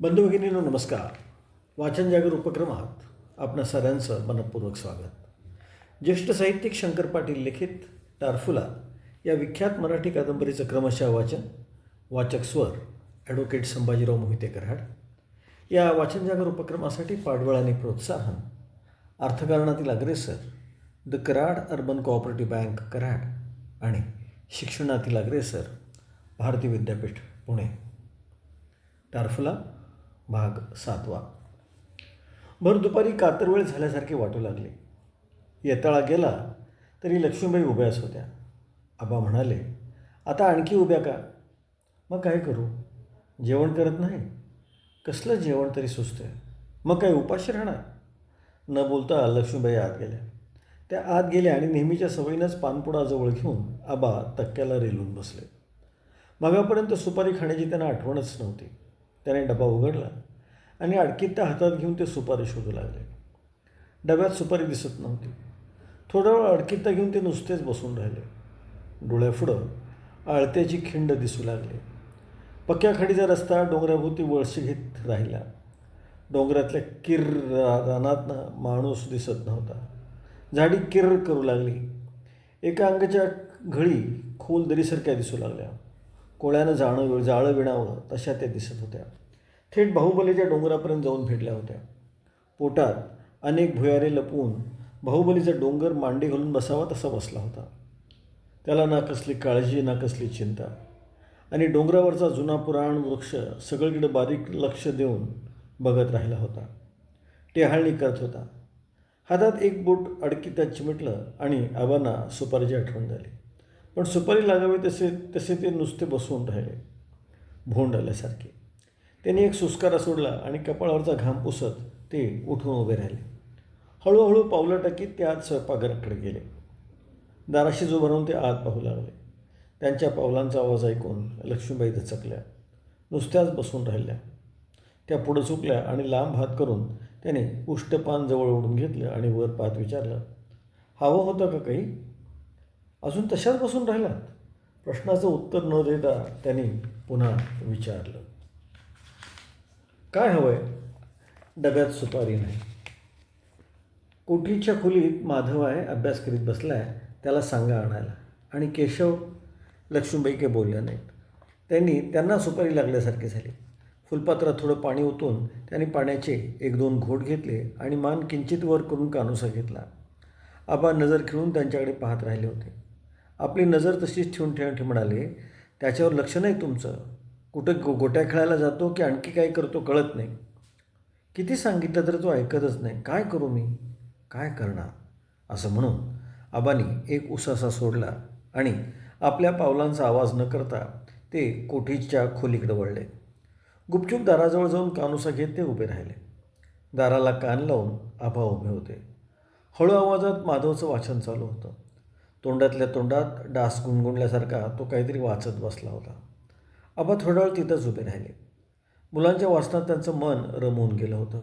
बंधू भगिनींनो नमस्कार. वाचन जागर उपक्रमात आपणा सगळ्यांचं मनपूर्वक स्वागत. ज्येष्ठ साहित्यिक शंकर पाटील लिखित टारफुला या विख्यात मराठी कादंबरीचं क्रमशः वाचन वाचक स्वर ॲडव्होकेट संभाजीराव मोहिते कराड या वाचन जागर उपक्रमासाठी पाठबळ आणि प्रोत्साहन अर्थकारणातील अग्रेसर the Karad urban cooperative bank Karad आणि शिक्षणातील अग्रेसर भारती विद्यापीठ पुणे. टारफुला भाग सातवा. भर दुपारी कातरवेळ झाल्यासारखे वाटू लागले. येताळा गेला तरी लक्ष्मीबाई उभ्याच होत्या आबा म्हणाले आता आणखी उभ्या का? मग काय करू? जेवण करत नाही? कसलं जेवण तरी सुचतंय. मग काय उपाशी राहणार? न बोलता लक्ष्मीबाई आत गेल्या. त्या आत गेल्या आणि नेहमीच्या सवयीनंच पानपुडाजवळ घेऊन आबा तक्क्याला रेलून बसले. मगापर्यंत सुपारी खाण्याची त्यांना आठवणच नव्हती. त्याने डबा उघडला आणि अडकीत त्या हातात घेऊन ते सुपारी शोधू लागले. डब्यात सुपारी दिसत नव्हती. थोडा वेळ अडकीत घेऊन ते नुसतेच बसून राहिले. डोळ्यापुढं आळत्याची खिंड दिसू लागली. पक्क्या खाडीचा रस्ता डोंगराभोवती वळशी घेत राहिला. डोंगरातल्या किर रानातनं माणूस दिसत नव्हता. झाडी किर्र करू लागली. एका अंगाच्या घळी खोल दरीसारख्या दिसू लागल्या. कोळ्यानं जाणं जाळं विणावं तशा त्या दिसत होत्या. थेट बाहुबलीच्या डोंगरापर्यंत जाऊन भेटल्या होत्या. पोटात अनेक भुयारे लपवून बाहुबलीचा डोंगर मांडी घालून बसावा तसा बसला होता. त्याला ना कसली काळजी ना कसली चिंता. आणि डोंगरावरचा जुना पुराण वृक्ष सगळीकडे बारीक लक्ष देऊन बघत राहिला होता. टेहाळणी करत होता. हातात एक बोट अडकीतात चिमटलं आणि आबांना सुपारीची आठवण झाली. पण सुपारी लागावी तसे तसे ते नुसते बसवून राहिले. भोंड आल्यासारखे. त्यांनी एक सुस्कारा सोडला आणि कपाळावरचा घाम पुसत ते उठून उभे राहिले. हळूहळू पावलं टाकीत ते आत स्वयंपाकघराकडे गेले. दाराशी जो बनवून ते आत पाहू लागले. त्यांच्या पावलांचा आवाज ऐकून लक्ष्मीबाई दचकल्या नुसत्याच बसून राहिल्या. त्या पुढं चुकल्या आणि लांब हात करून त्याने उष्टपान जवळ ओढून घेतलं आणि वर पाहत विचारलं हवं होतं का काही? अजून तशाच बसून राहिलात? प्रश्नाचं उत्तर न देता त्यांनी पुन्हा विचारलं. काय हवं आहे डब्यात सुपारी नाही. कोठीच्या खोलीत माधव आहे अभ्यास करीत बसला आहे त्याला सांगा आणायला. आणि केशव लक्ष्मीबाई काही बोलल्या नाहीत. त्यांनी त्यांना सुपारी लागल्यासारखी झाली. फुलपात्रात थोडं पाणी ओतून त्यांनी पाण्याचे एक दोन घोट घेतले आणि मान किंचित वर करून कानुसा घेतला. आबा नजर खिळून त्यांच्याकडे पाहत राहिले होते. आपली नजर तशीच ठेवून ठेवून म्हणाले त्याच्यावर लक्ष नाही तुमचं. कुठं गो गोट्या खेळायला जातो की आणखी काय करतो कळत नाही. किती सांगितलं तर तो ऐकतच नाही. काय करू मी? काय करणार? असं म्हणून आबानी एक उसासा सोडला आणि आपल्या पावलांचा आवाज न करता ते कोठीच्या खोलीकडे वळले. गुपचूप दाराजवळ जाऊन कानुसा घेत ते उभे राहिले. दाराला कान लावून आभा उभे होते. हळू आवाजात माधवचं वाचन चालू होतं. तोंडातल्या तोंडात डास गुणगुणल्यासारखा तो काहीतरी वाचत बसला होता. आबा थोडा वेळ तिथंच उभे राहिले. मुलांच्या वाचनात त्यांचं मन रमवून गेलं होतं.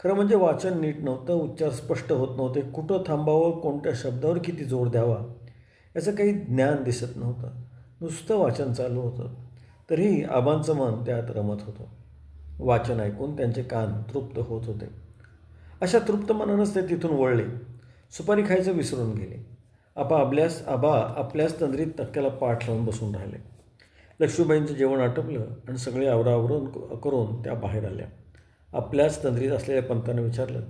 खरं म्हणजे वाचन नीट नव्हतं उच्चार स्पष्ट होत नव्हते. कुठं थांबावं कोणत्या शब्दावर किती जोर द्यावा याचं काही ज्ञान दिसत नव्हतं. नुसतं वाचन चालू होतं. तरीही आबांचं मन त्यात रमत होतं. वाचन ऐकून त्यांचे कान तृप्त होत होते. अशा तृप्त मनानंच ते तिथून वळले. सुपारी खायचं विसरून गेले. आपा आपल्यास आबा आपल्याच तंद्रीत तक्क्याला पाठ लावून बसून राहिले. लक्ष्मीबाईंचं जेवण आटपलं आणि सगळे आवरावरून करून त्या बाहेर आल्या. आपल्याच तंद्रीत असलेल्या पंतानं विचारलं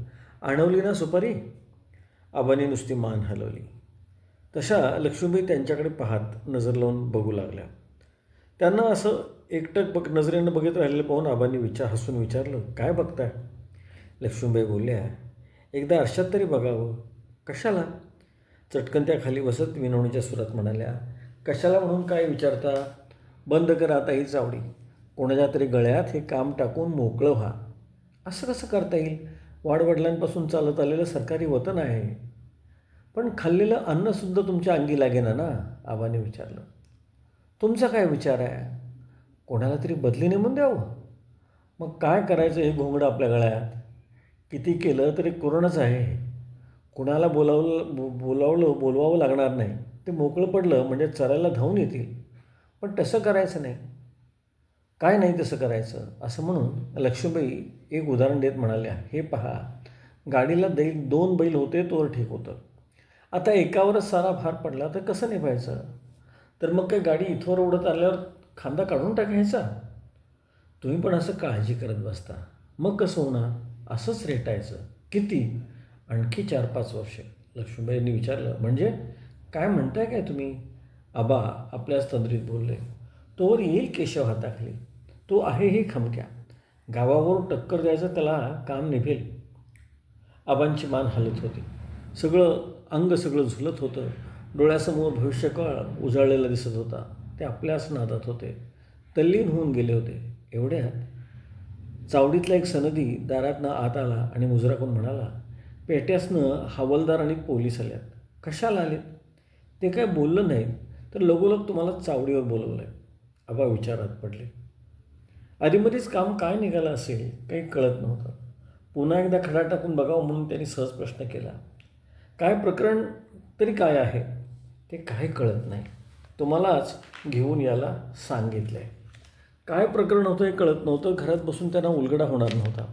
आणवली ना सुपारी? आबांनी नुसती मान हलवली. तशा लक्ष्मीबाई त्यांच्याकडे पाहत नजर लावून बघू लागल्या. त्यांना असं एकटक बघ नजरेनं बघत राहिलेलं पाहून आबांनी विचार हसून विचारलं काय बघताय? लक्ष्मीबाई बोलल्या एकदा आरशात तरी बघावं. कशाला? चटकन त्या खाली बसत विनवणीच्या सुरात म्हणाल्या कशाला म्हणून काय विचारता? बंद कर आता ही चावडी कोणाच्या तरी गळ्यात हे काम टाकून मोकळं व्हा. असं कसं करता येईल? वाडवडिलांपासून चालत आलेलं सरकारी वतन आहे. पण खाल्लेलं अन्नसुद्धा तुमच्या अंगी लागेना ना? आबाने विचारलं. तुमचा काय विचार आहे? कोणाला तरी बदली नेमून द्यावं? मग काय करायचं हे घोंगडं आपल्या गळ्यात? किती केलं तरी कोरोनाच आहे. कुणाला बोलावलं बोलावलं बोलवावं लागणार नाही. ते मोकळं पडलं म्हणजे चरायला धावून येतील. पण तसं करायचं नाही. काय नाही तसं करायचं? असं म्हणून लक्ष्मीबाई एक उदाहरण देत म्हणाल्या हे पहा गाडीला दैल दोन बैल होते तोवर ठीक होतं. आता एकावरच सारा भार पडला तर कसं निभायचं? तर मग काय गाडी इथवर उडत आल्यावर खांदा काढून टाकायचा? तुम्ही पण असं काळजी करत बसता. मग कसं होणार? असंच रेटायचं. किती? आणखी चार पाच वर्ष. लक्ष्मीबाईंनी विचारलं म्हणजे काय म्हणताय काय तुम्ही? आबा आपल्याच तंद्रीत बोलले तोवर येईल केशव हाताखाली. तो आहे ही खमक्या. गावावर टक्कर द्यायचं त्याला काम निभेल. आबांची मान हलत होती. सगळं अंग सगळं झुलत होतं. डोळ्यासमोर भविष्यकाळ उजाळलेला दिसत होता. ते आपल्याच नादात होते. तल्लीन होऊन गेले होते. एवढ्यात चावडीतला एक सनदी दारातनं आत आला आणि मुजराकून म्हणाला पेट्यासनं हवालदार आणि पोलीस आल्यात. कशाला आलेत? ते काय बोललं नाही तर लगोलग तुम्हाला चावडीवर बोलवलं आहे आबा विचारात पडले. आधीमध्येच काम काय निघालं असेल काही कळत नव्हतं. पुन्हा एकदा खडा टाकून बघावं म्हणून त्यांनी सहज प्रश्न केला. काय प्रकरण तरी काय आहे? ते काय कळत नाही. तुम्हालाच घेऊन यायला सांगितलं आहे काय प्रकरण होतं हे कळत नव्हतं. घरात बसून त्यांना उलगडा होणार नव्हता.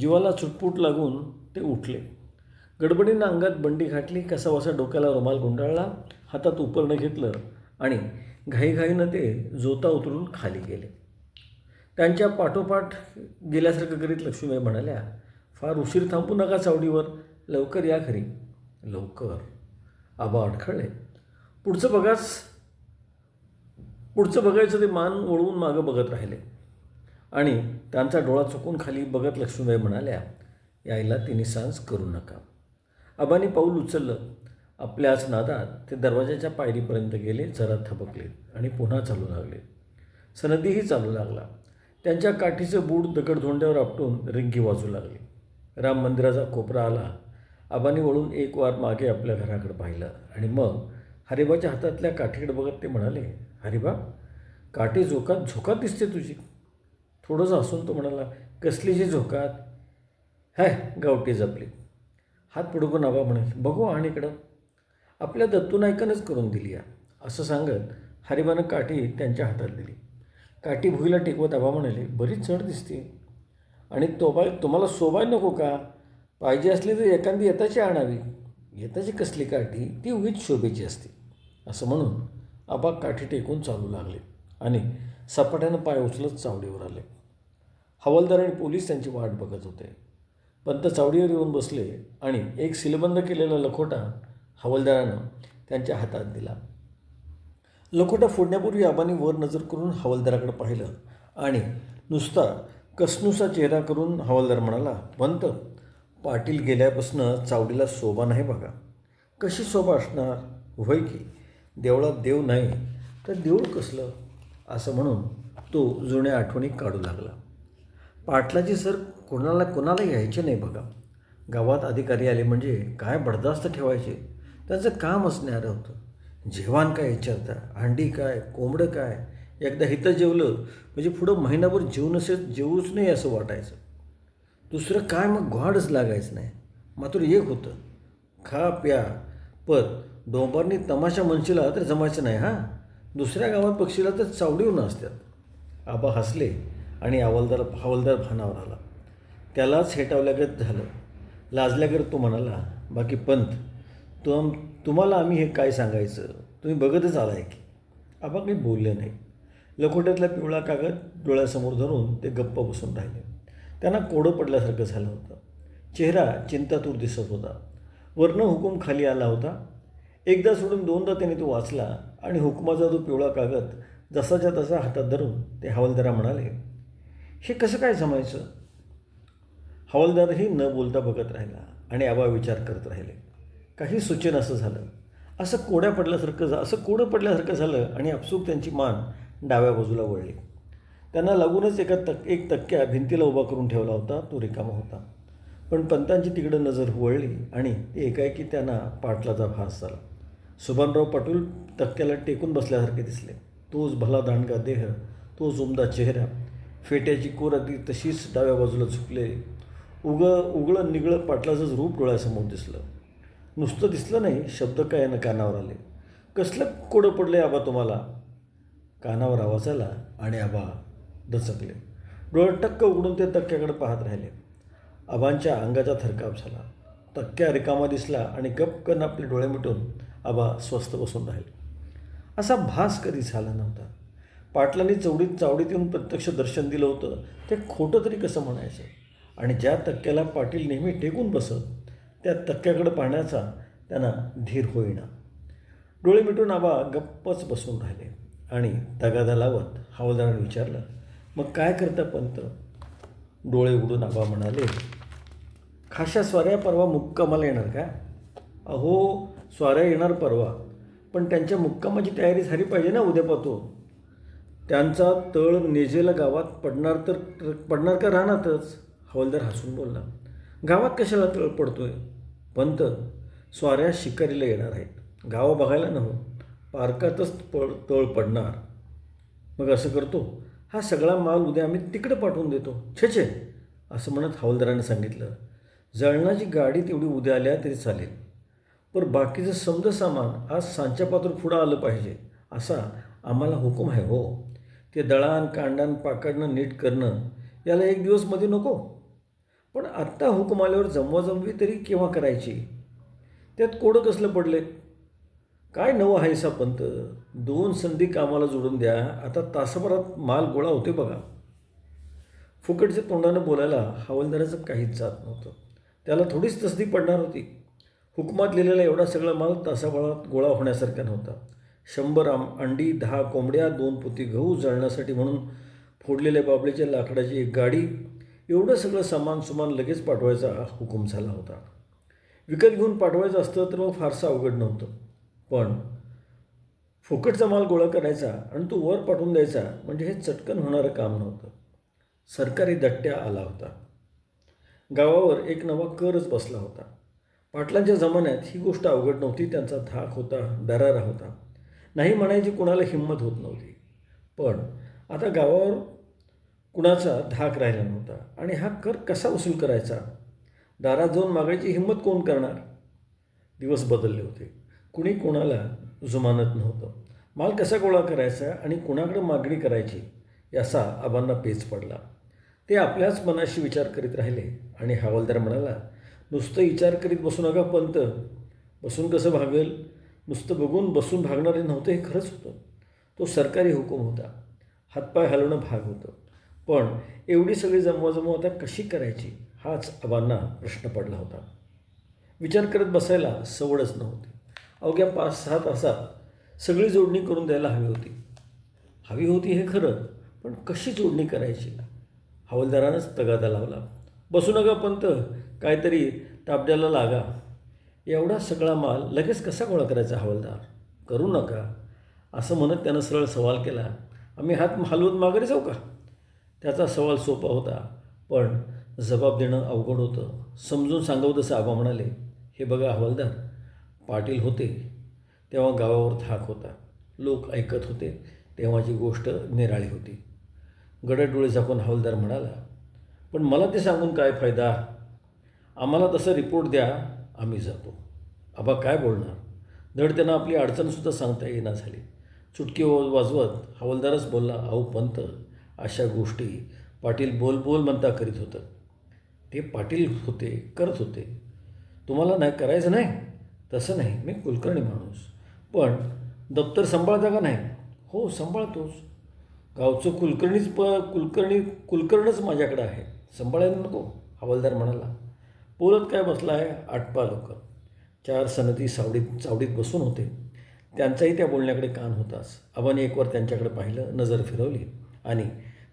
जीवाला चुटपूट लागून ते उठले. गडबडीनं अंगात बंडी घातली कसाबसा डोक्याला रुमाल गुंडाळला हातात उपरणं घेतलं आणि घाईघाईनं ते जोता उतरून खाली गेले. त्यांच्या पाठोपाठ गेल्यासारखं करीत लक्ष्मीबाई म्हणाल्या फार उशीर थांबू नका चावडीवर लवकर या घरी. लवकर? आबा अडखळले. पुढचं बघाच पुढचं बघायचं ते मान ओळवून मागं बघत राहिले. आणि त्यांचा डोळा चुकून खाली बघत लक्ष्मीबाई म्हणाल्या यायला तिने सांज करू नका. आबांनी पाऊल उचललं. आपल्याच नादात ते दरवाजाच्या पायरीपर्यंत गेले जरा थबकले आणि पुन्हा चालू लागले. सनदीही चालू लागला. त्यांच्या काठीचं बूट दगडधोंड्यावर आपटून रिंगी वाजू लागली. राम मंदिराचा कोपरा आला. आबाने वळून एक वार मागे आपल्या घराकडे पाहिलं आणि मग हरिबाच्या हातातल्या काठीकडे बघत ते म्हणाले हरिबा काठी झोकात झोकात दिसते तुझी. थोडंसं हसून तो म्हणाला कसली जी झोकात? हाय गावठी जपली. हात पुडकून आबा म्हणाले बघू आणि इकडं. आपल्या दत्तूनायकानंच करून दिली या. असं सांगत हरिबानं काठी त्यांच्या हातात दिली. काठी भुईला टेकवत आबा म्हणाले बरीच चढ दिसते. आणि तोबाय तुम्हाला सोबाय नको का? पाहिजे असली तर एखादी येताची आणावी. येताची कसली काठी? ती उगीच शोभेची असते. असं म्हणून आबा काठी टेकून चालू लागले आणि सपाट्यानं पाय उचलत चावडीवर आले. हवालदार आणि पोलीस त्यांची वाट बघत होते. पंत चावडीवर येऊन बसले आणि एक सिलबंद केलेला लखोटा हवालदारानं त्यांच्या हातात दिला. लखोटा फोडण्यापूर्वी आबांनी वर नजर करून हवालदाराकडे पाहिलं आणि नुसता कसनुसा चेहरा करून हवालदार म्हणाला पंत पाटील गेल्यापासनं चावडीला शोभा नाही बघा. कशी शोभा असणार? होय की देवळात देव नाही तर देऊळ कसलं? असं म्हणून तो जुन्या आठवणी काढू लागला. पाटलाची सर कोणाला कोणाला यायचे नाही बघा. गावात अधिकारी आले म्हणजे काय बडदास्त ठेवायचे? त्यांचं काम असणारं होतं. जेवण काय विचारता? अंडी काय? कोंबडं काय? एकदा हिथं जेवलं म्हणजे पुढं महिनाभर जेवू नसेल जेवूच नाही असं वाटायचं. दुसरं काय मग घोडच लागायचं नाही. मात्र एक होतं. खा प्या. पण डोंबारनी तमाशा म्हणशीला तर जमायचं नाही हां? दुसऱ्या गावात पक्षीला तर चावडीवर असतात आबा हसले आणि हवालदार हवालदार भानावर आला. त्यालाच हेटावल्यागत झालं. लाजल्यागत तो म्हणाला बाकी पंत तुम तुम्हाला आम्ही हे काय सांगायचं? तुम्ही बघतच आलाय की. आबा काही बोलले नाही. लखोट्यातला पिवळा कागद डोळ्यासमोर धरून ते गप्प बसून राहिले. त्यांना कोडं पडल्यासारखं झालं होतं. चेहरा चिंतातूर दिसत होता. वर्ण हुकूम खाली आला होता. एकदा सोडून दोनदा त्याने तो वाचला आणि हुकमाचा तो पिवळा कागद जसाच्या तसा हातात धरून ते हवालदारा म्हणाले हे कसं काय जमायचं? हवालदारही न बोलता बघत राहिला आणि आबा विचार करत राहिले. काही सूचन असं झालं. असं कोड्या पडल्यासारखं झा असं कोडं पडल्यासारखं झालं आणि आपसूक त्यांची मान डाव्या बाजूला वळली. त्यांना लागूनच एका तक एक तक्क्या भिंतीला उभा करून ठेवला होता तो रिकामा होता. पण पंतांची तिकडं नजर वळली आणि ते एकाएकी त्यांना पाटलाचा भास झाला. सुभानराव पाटील तक्क्याला टेकून बसल्यासारखे दिसले. तोच भला दांडगा देह तोच उमदा चेहरा फेट्याची कोर अगदी तशीच डाव्या बाजूला झुकले. उग उगळं निगळं पाटलाचंच रूप डोळ्यासमोर दिसलं. नुसतं दिसलं नाही शब्द काय यानं कानावर आले? कसलं कोडं पडलं आबा तुम्हाला? कानावर आवाज आला आणि आबा दचकले. डोळे टक्क उघडून ते तक्क्याकडे पाहत राहिले. आबांच्या अंगाचा थरकाप झाला. तक्क्या रिकामा दिसला आणि गपकन आपले डोळे मिटून आबा स्वस्थ बसून राहिले. असा भास कधी झाला नव्हता. पाटलांनी चवडीत चावडीत येऊन प्रत्यक्ष दर्शन दिलं होतं. ते खोटं तरी कसं म्हणायचं? आणि ज्या तक्क्याला पाटील नेहमी टेकून बसत त्या तक्क्याकडं पाहण्याचा त्यांना धीर होईना. डोळे मिटून आबा गप्पच बसून राहिले आणि तगादा लावत हवालदाराने विचारलं मग काय करता पंत? डोळे उघडून आबा म्हणाले खाशा स्वाऱ्या परवा मुक्कामाला येणार का? अहो स्वाऱ्या येणार परवा पण त्यांच्या मुक्कामाची तयारी झाली पाहिजे ना उद्या पाहतो. त्यांचा तळ नेजेला गावात पडणार तर पडणार का राहणारच हवालदार हसून बोलला गावात कशाला तळ पडतोय? पंत स्वाऱ्या शिकारीला येणार आहेत. गावं बघायला नव्ह पार्कातच पड तळ पडणार. मग असं करतो. हा सगळा माल उद्या आम्ही तिकडे पाठवून देतो. छे छे असं म्हणत हवालदाराने सांगितलं. जळणाची गाडी तेवढी उद्या आल्या तरी चालेल. पण बाकीचं समज सामान आज सांच्या पात्र पुढं आलं पाहिजे. असा आम्हाला हुकूम आहे हो. ते दळान कांडान पाकडणं नीट करणं याला एक दिवसमध्ये नको. पण आत्ता हुकूम आल्यावर जमवाजमवी तरी केव्हा करायची? त्यात कोडं कसलं पडले काय नवं आहे सापंत दोन संधी कामाला जोडून द्या. आता तासाभरात माल गोळा होते बघा. फुकटच्या तोंडानं बोलायला हवालदाराचं काहीच जात नव्हतं. त्याला थोडीच तसदी पडणार होती. हुकमात लिहिलेला एवढा सगळा माल तासाभरात गोळा होण्यासारखा नव्हता. शंभर आम अंडी दहा कोंबड्या दोन पोती गहू जळण्यासाठी म्हणून फोडलेल्या बाबळीच्या लाकडाची एक गाडी एवढं सगळं सामान सुमान लगेच पाठवायचा हुकूम झाला होता. विकत घेऊन पाठवायचं असतं तर मग फारसं अवघड नव्हतं. पण फुकटचा माल गोळा करायचा आणि तो वर पाठवून द्यायचा म्हणजे हे चटकन होणारं काम नव्हतं. सरकारी दट्ट्या आला होता. गावावर एक नवा करच बसला होता. पाटलांच्या जमान्यात ही गोष्ट अवघड नव्हती त्यांचा धाक होता दरारा होता. नाही म्हणायची कुणाला हिंमत होत नव्हती. पण आता गावावर कुणाचा धाक राहिला नव्हता. आणि हा कर कसा वसूल करायचा? दारात जाऊन मागायची हिंमत कोण करणार? दिवस बदलले होते. कुणी कोणाला जुमानत नव्हतं. माल कसा गोळा करायचा आणि कुणाकडे मागणी करायची याचा आबांना पेच पडला. ते आपल्याच मनाशी विचार करीत राहिले आणि हवालदार म्हणाला नुसतं विचार करीत बसू नका पंत. बसून कसं भागेल? नुसतं बघून बसून भागणारे नव्हतं हे खरंच होतं. तो सरकारी हुकूम होता. हातपाय हलवणं भाग होतं. पण एवढी सगळी जमवाजमव आता कशी करायची हाच आबांना प्रश्न पडला होता. विचार करत बसायला सवडच नव्हती. अवघ्या पाच सहा तासात सगळी जोडणी करून द्यायला हवी होती. हवी होती हे खरं पण कशी जोडणी करायची? हवालदारानंच तगादा लावला. बसू नका पंत काहीतरी ताबड्याला लागा. एवढा सगळा माल लगेच कसा गोळा करायचा हवालदार? करू नका. असं म्हणत त्यानं सरळ सवाल केला. आम्ही हात हलवत माघारी जाऊ का? त्याचा सवाल सोपा होता पण जबाब देणं अवघड होतं. समजून सांगावं तसं आबा म्हणाले हे बघा हवालदार पाटील होते तेव्हा गावावर थाक होता. लोक ऐकत होते तेव्हाची गोष्ट निराळी होती. गडद डोळे झाकून हवालदार म्हणाला पण मला ते सांगून काय फायदा? आम्हाला तसा रिपोर्ट द्या आम्ही जातो. आबा काय बोलणार? धड त्यांना आपली अडचणसुद्धा सांगता येईना झाली. चुटकी वाजवत हवालदारच बोलला अहो पंत अशा गोष्टी पाटील बोल बोल म्हणता करीत होतं. ते पाटील होते करत होते. तुम्हाला नाही करायचं नाही. तसं नाही. मी कुलकर्णी माणूस. पण दप्तर सांभाळता का नाही. हो सांभाळतोच. गावचं कुलकर्णीच प कुलकर्णी कुलकर्णच माझ्याकडे आहे. सांभाळायला नको हवालदार म्हणाला. बोलत काय बसला आहे आटपा लोक. चार सनदी सावडीत चावडीत बसून होते. त्यांचाही त्या बोलण्याकडे कान होताच. आबाने एकवर त्यांच्याकडे पाहिलं नजर फिरवली. आणि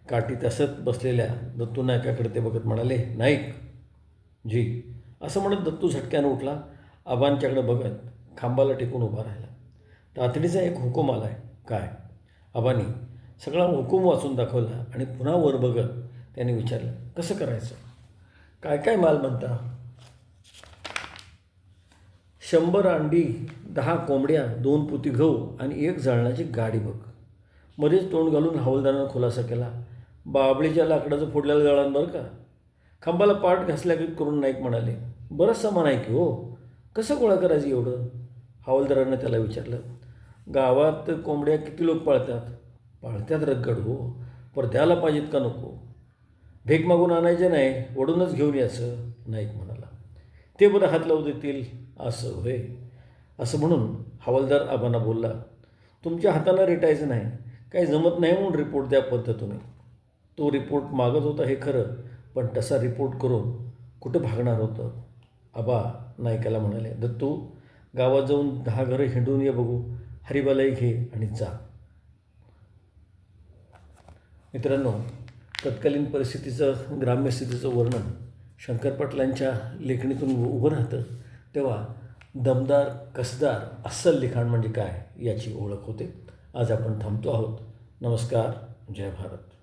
काठी तसत बसलेल्या दत्तू नायकाकडे ते बघत म्हणाले नाईक जी. असं म्हणत दत्तू झटक्यानं उठला आबांच्याकडे बघत खांबाला टेकून उभा राहिला. तातडीचा एक हुकूम आला आहे काय? आबानी सगळा हुकूम वाचून दाखवला आणि पुन्हा वर बघत त्याने विचारलं कसं करायचं? काय काय माल म्हणता? शंभर अंडी दहा कोंबड्या दोन पुती गहू आणि एक जळणाची गाडी बघ. मध्येच तोंड घालून हवालदारानं खुलासा केला. बाबळीच्या लाकडाचं फोडलेलं जळण बरं का? खांबाला पाठ घासल्याकडे करून नाईक म्हणाले बरंच सामान आहे की हो? कसं गोळा करायचं एवढं? हवालदारानं त्याला विचारलं गावात कोंबड्या किती लोक पाळतात? पाळत्यात रगड हो पर द्यायला पाहिजेत का नको? भीक मागून आणायचे नाही ओढूनच घेऊन असं नाईक म्हणाला. ते बरं हात लावू देतील असं होय. असं म्हणून हवालदार आबांना बोलला तुमच्या हाताला रेटायचं नाही काही जमत नाही म्हणून रिपोर्ट द्या पद्धतीने. तो रिपोर्ट मागत होता हे खरं पण तसा रिपोर्ट करून कुठं भागणार होतं? आबा नायकाला म्हणाले दत्तू गावात जाऊन दहा घरं हिंडून ये बघू. हरिबालाई घे आणि जा. मित्रांनो तत्कालीन परिस्थितीचं ग्राम्य स्थितीचं वर्णन शंकर पाटलांच्या लेखणीतून उभं राहतं तेव्हा दमदार कसदार अस्सल लिखाण म्हणजे काय याची ओळख होते. आज आपण थांबतो आहोत. नमस्कार जय भारत.